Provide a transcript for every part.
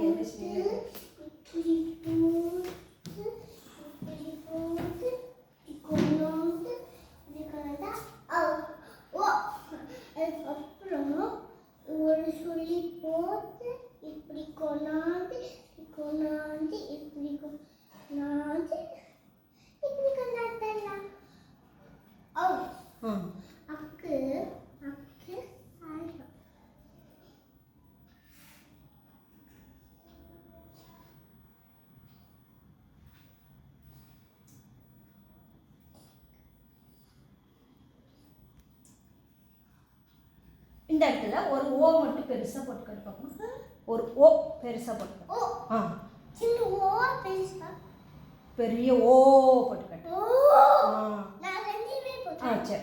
Yetişmeyecek. இந்த இடத்துல ஒரு ஓ மட்டும் பெருசாக போட்டுக்கிட்டு பார்க்கணும்? ஒரு ஓ பெருசாக போட்டுக்கணும் ஓ. ஆ. சின்ன ஓ பெருசா? பெரிய ஓ போட்டுக்கட்டு ஓ. ஆ. சரி.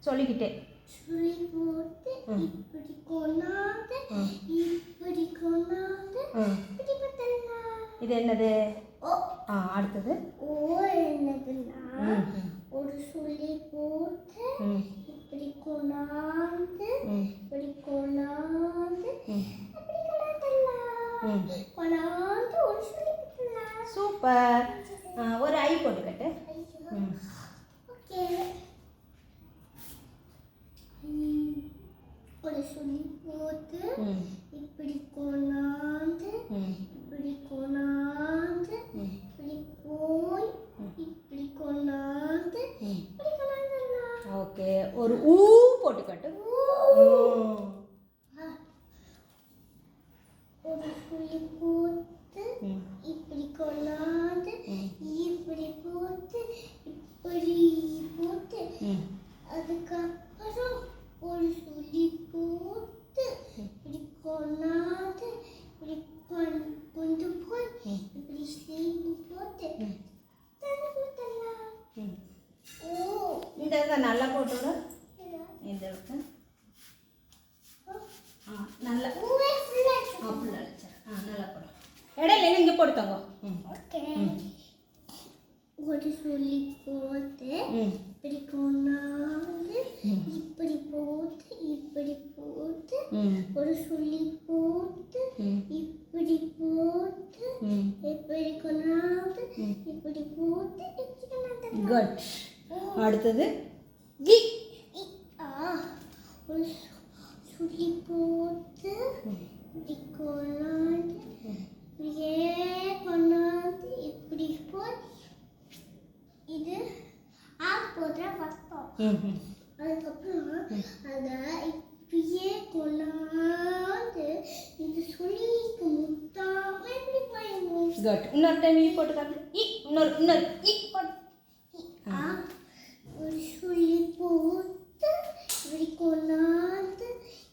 சொல்லிக்கிட்டே. இப்படி கொண்டாந்து ம். இப்படி பார்த்தலாம் இது என்னது? ஓ. ஆ அடுத்தது. ஓ. என்னதுன்னா ஒரு சுழி போட்டு இப்படி கொண்டாந்து இப்படி கொண்டாந்து. கொண்டாந்து ஒரு சுழி சூப்பர். ஒரு ஐ போட்டுக்கட்டு. ஓகே. ஒரு சுழி போட்டு இப்படி கொண்டாந்து இப்படி கொண்டாந்து ம் இப்படி போய் இப்படி கொண்டாந்து ம் இப்படி கொண்டாந்துடலாம் ஓகே. ஒரு ஊ போட்டுக்கட்டு. ம். ஒரு சுழி போட்டு ம் இப்படி கொண்டாந்து ம். இப்படி போட்டு இப்படி போட்டு ம் அதுக்கப்புறம் ஒரு சுழி போட்டு இப்படி கொண்டாந்து இப்படி கொண்- கொண்டு போய் ம். இப்படி ஸ்லீப் போட்டு ம். தண்ணி ஊத்தலாம். ம் ஓ நல்லா ஊரே full ஆ ஆ ஃபுல்லாக அடிச்சா ஆ நல்லா போடும் இடையில இங்கே போட்டுக்கோங்க ம். ஓகே. ஒரு சுழி போட்டு இப்படி கொண்டாந்து. இப்படி போட்டு இப்படி போட்டு ஒரு சுழி போட்டு இப்படி போட்டு இப்படி கொண்டாந்து. இப்படி போட்டு இப்படி கொண்டாந்து. குட் அடுத்தது இ- ஆ. ஒரு சு- சுழி போட்டு கொண்டாந்து இப்படி போய் இது ஆ போடுற வட்டம் அதுக்கப்புறம் அதை இப்படியே கொண்டாந்து இந்த சுழிக்கு முத்தாம இப்படி போயிடணும் குட் இன்னொரு டைம் போட்டு காட்டு இன்னொரு இன்னொரு இ போட்டு ஆ, ஒரு சுழி போட்டு இப்படி கொண்டாந்து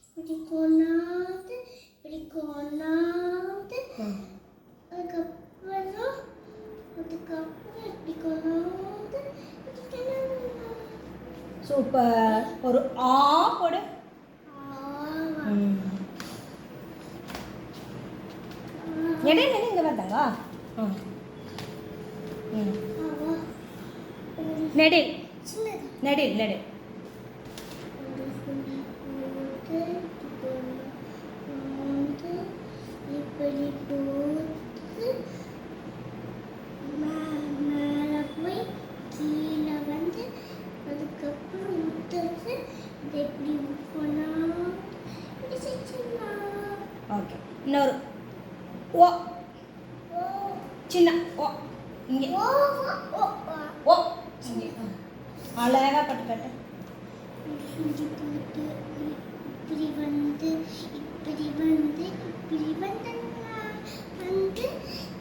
இப்படி கொண்டாந்து இப்படி கொண்டாந்து ம். அதுக்கப்புறம் அதுக்கப்புறம் இப்படி கொண்டாந்து இப்படி கொண்டாந்து சூப்பர் ஒரு ஆ போடு. இடையில இங்கே வந்தாங்க நெடில் நெடில் நெடில் இப்படி போட்டு மே- மேலே போய் கீழே வந்து அதுக்கப்புறம் முத்தத்து இதை இப்படி கொண்டாந்து இப்படி செஞ்சிடலாம் ஓகே. இன்னொரு ஓ. சின்ன ஓ. இங்கே. ஓ அழகாக பட்டு கட்டு இப்படி வந்து இப்படி வந்து இப்படி வந்தா வந்து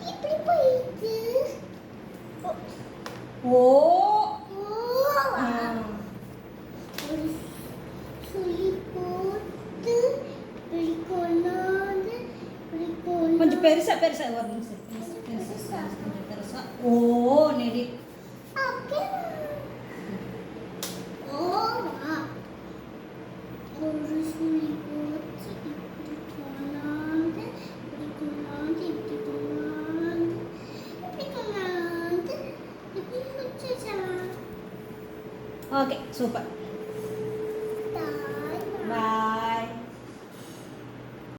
இப்படி போயிட்டு. ஓ ஓ. கொஞ்சம் பெருசா பெருசா ஒரு நிமிஷம் பெருசா, பெருசா, கொஞ்சம் பெருசா ஓ நெடில் ஓகே ஓ வா ஒரு சுழி போட்டு இப்படி கொண்டாந்து இப்படி கொண்டாந்து இப்படி கொண்டாந்து இப்படி கொண்டாந்து இப்படி வச்சுக்கலாம் ஓகே சூப்பர்